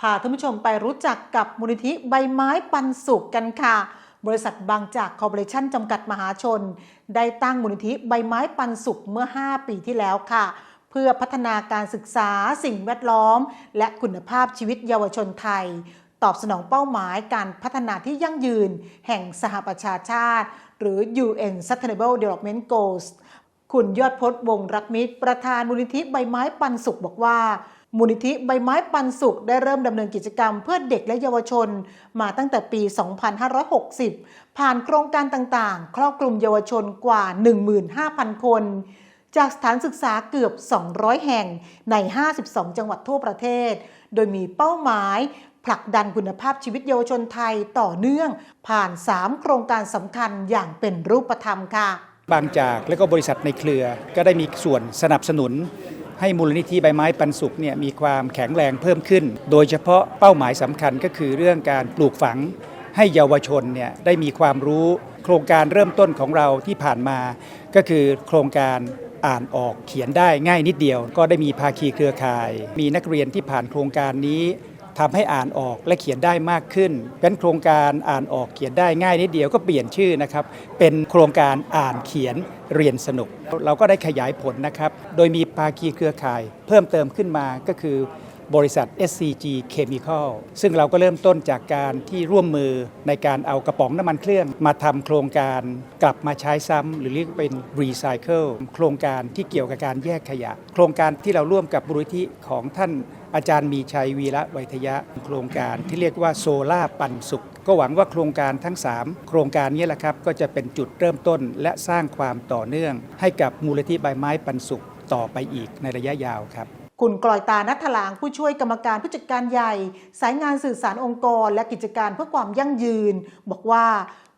พาท่านผู้ชมไปรู้จักกับมูลนิธิใบไม้ปันสุขกันค่ะ บริษัทบางจากคอร์ปอเรชั่นจำกัดมหาชน ได้ตั้งมูลนิธิใบไม้ปันสุขเมื่อ 5 ปีที่แล้วค่ะ เพื่อพัฒนาการศึกษาสิ่งแวดล้อม และคุณภาพชีวิตเยาวชนไทย ตอบสนองเป้าหมายการพัฒนาที่ยั่งยืน แห่งสหประชาชาติ หรือ UN Sustainable Development Goals คุณยอดพจน์วงรักมิตร ประธานมูลนิธิใบไม้ปันสุขบอกว่า มูลนิธิใบไม้ปันสุขได้เริ่มดำเนินกิจกรรมเพื่อเด็กและเยาวชน มาตั้งแต่ปี 2560 ผ่านโครงการต่างๆ ครอบคลุมเยาวชนกว่า 15,000 คน จากสถานศึกษาเกือบ 200 แห่งใน 52 จังหวัดทั่วประเทศ โดยมีเป้าหมายผลักดันคุณภาพชีวิตเยาวชนไทยต่อเนื่อง ผ่าน 3 โครงการสำคัญอย่างเป็นรูปธรรมค่ะ บางจากและก็บริษัทในเครือก็ได้มีส่วนสนับสนุน ให้มูลนิธิใบไม้ปันสุกเนี่ยมีความแข็งแรงเพิ่มขึ้น โดยเฉพาะเป้าหมายสำคัญก็คือเรื่องการปลูกฝังให้เยาวชนเนี่ยได้มีความรู้โครงการเริ่มต้นของเราที่ผ่านมา ก็คือโครงการอ่านออกเขียนได้ง่ายนิดเดียว ก็ได้มีภาคีเครือข่าย มีนักเรียนที่ผ่านโครงการนี้ ทำให้อ่านออกและเขียนได้มากขึ้น เป็นโครงการอ่านออกเขียนได้ง่ายนิดเดียวก็เปลี่ยนชื่อนะครับ เป็นโครงการอ่านเขียนเรียนสนุก เราก็ได้ขยายผลนะครับ โดยมีภาคีเครือข่าย เพิ่มเติมขึ้นมาก็คือ บริษัท SCG Chemical ซึ่งเราก็เริ่มต้นจากการที่ร่วมมือในการเอากระป๋องน้ำมันเครื่องมาทำโครงการกลับมาใช้ซ้ำหรือเรียกเป็น Recycle โครงการที่เกี่ยวกับการแยกขยะ โครงการที่เราร่วมกับมูลนิธิของท่านอาจารย์มีชัยวีระไวยทยะ โครงการที่เรียกว่าโซล่าปันสุข ก็หวังว่าโครงการทั้ง 3 โครงการนี้แหละครับก็จะเป็นจุดเริ่มต้นและสร้างความต่อเนื่อง ให้กับมูลนิธิใบไม้ปันสุขต่อไปอีกในระยะยาวครับ คุณกลอยตานัทลางผู้ช่วยกรรมการผู้จัดการใหญ่ สายงานสื่อสารองค์กร และกิจการเพื่อความยั่งยืน บอกว่า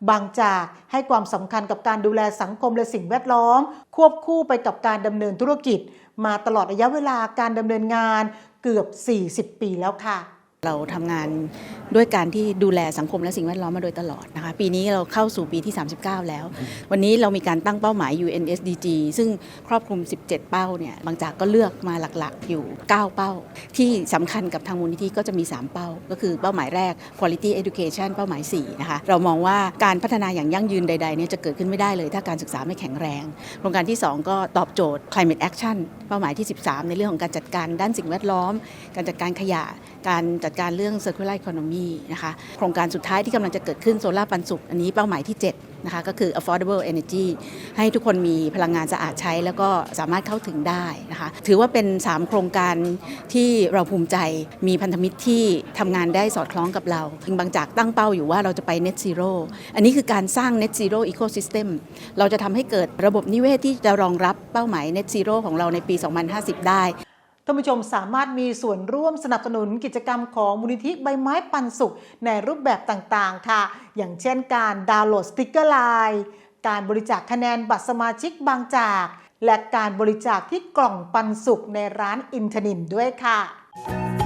บางจากให้ความสำคัญกับการดูแลสังคมและสิ่งแวดล้อม ควบคู่ไปกับการดำเนินธุรกิจ มาตลอดระยะเวลาการดำเนินงานเกือบ 40 ปีแล้วค่ะ เราทำงานด้วยการที่ดูแลสังคมและสิ่งแวดล้อมมาโดยตลอดนะคะปีนี้เราเข้าสู่ปีที่ 39 แล้ว วันนี้เรามีการตั้งเป้าหมาย UNSDG ซึ่งครอบคลุม 17 เป้าเนี่ยบางจากก็เลือกมาหลักๆอยู่ 9 เป้า ที่สำคัญกับทางมูลนิธิก็จะมี 3 เป้า ก็คือเป้าหมายแรก quality education เป้าหมาย4นะคะเรามองว่าการพัฒนาอย่างยั่งยืนใดๆเนี่ยจะเกิดขึ้นไม่ได้เลย ถ้าการศึกษาไม่แข็งแรง โครงการที่ 2 ก็ตอบโจทย์ climate action เป้าหมายที่ 13 ในเรื่องของการจัดการด้านสิ่งแวดล้อม การจัดการขยะการจัดการเรื่อง circular economy นะคะโครงการสุดท้ายที่กำลังจะเกิดขึ้นโซลาร์ปันสุขอันนี้เป้าหมายที่ 7 นะคะก็คือ affordable energy ให้ทุกคนมีพลังงานสะอาดใช้ แล้วก็สามารถเข้าถึงได้นะคะถือว่าเป็น 3 โครงการที่เราภูมิใจมีพันธมิตรที่ทำงานได้สอดคล้องกับเราจึงบางจากตั้งเป้าอยู่ว่าเราจะไป net zero อันนี้คือการสร้าง net zero ecosystem เราจะทำให้เกิดระบบนิเวศที่จะรองรับเป้าหมาย net zero ของเราในปี 2050 ได้ ท่านผู้ชมสามารถมีส่วนร่วมสนับสนุนกิจกรรมของมูลนิธิใบไม้ปันสุขในรูปแบบต่างๆ ค่ะ อย่างเช่นการดาวน์โหลดสติกเกอร์ไลน์การบริจาคคะแนนบัตรสมาชิกบางจาก และการบริจาคที่กล่องปันสุขในร้านอินทนินด้วยค่ะ